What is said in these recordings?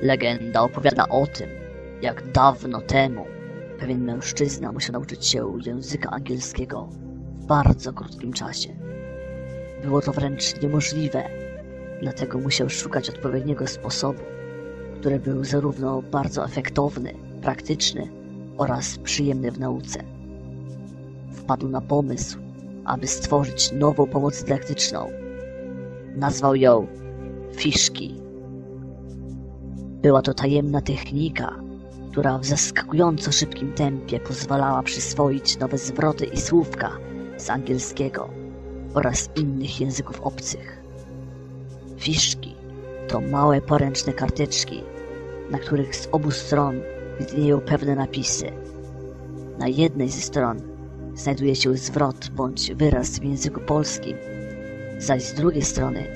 Legenda opowiada o tym, jak dawno temu pewien mężczyzna musiał nauczyć się języka angielskiego w bardzo krótkim czasie. Było to wręcz niemożliwe, dlatego musiał szukać odpowiedniego sposobu, który był zarówno bardzo efektowny, praktyczny oraz przyjemny w nauce. Wpadł na pomysł, aby stworzyć nową pomoc dydaktyczną. Nazwał ją Fiszki. Była to tajemna technika, która w zaskakująco szybkim tempie pozwalała przyswoić nowe zwroty i słówka z angielskiego oraz innych języków obcych. Fiszki to małe poręczne karteczki, na których z obu stron widnieją pewne napisy. Na jednej ze stron znajduje się zwrot bądź wyraz w języku polskim, zaś z drugiej strony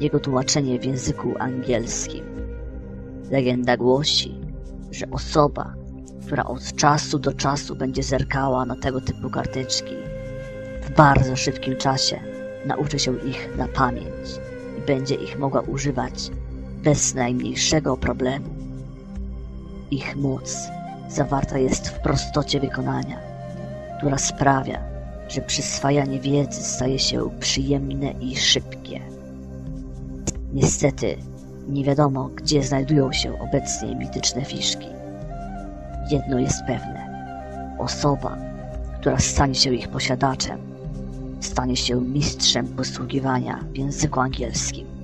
jego tłumaczenie w języku angielskim. Legenda głosi, że osoba, która od czasu do czasu będzie zerkała na tego typu karteczki, w bardzo szybkim czasie nauczy się ich na pamięć i będzie ich mogła używać bez najmniejszego problemu. Ich moc zawarta jest w prostocie wykonania, która sprawia, że przyswajanie wiedzy staje się przyjemne i szybkie. Niestety, nie wiadomo, gdzie znajdują się obecnie mityczne fiszki. Jedno jest pewne. Osoba, która stanie się ich posiadaczem, stanie się mistrzem posługiwania w języku angielskim.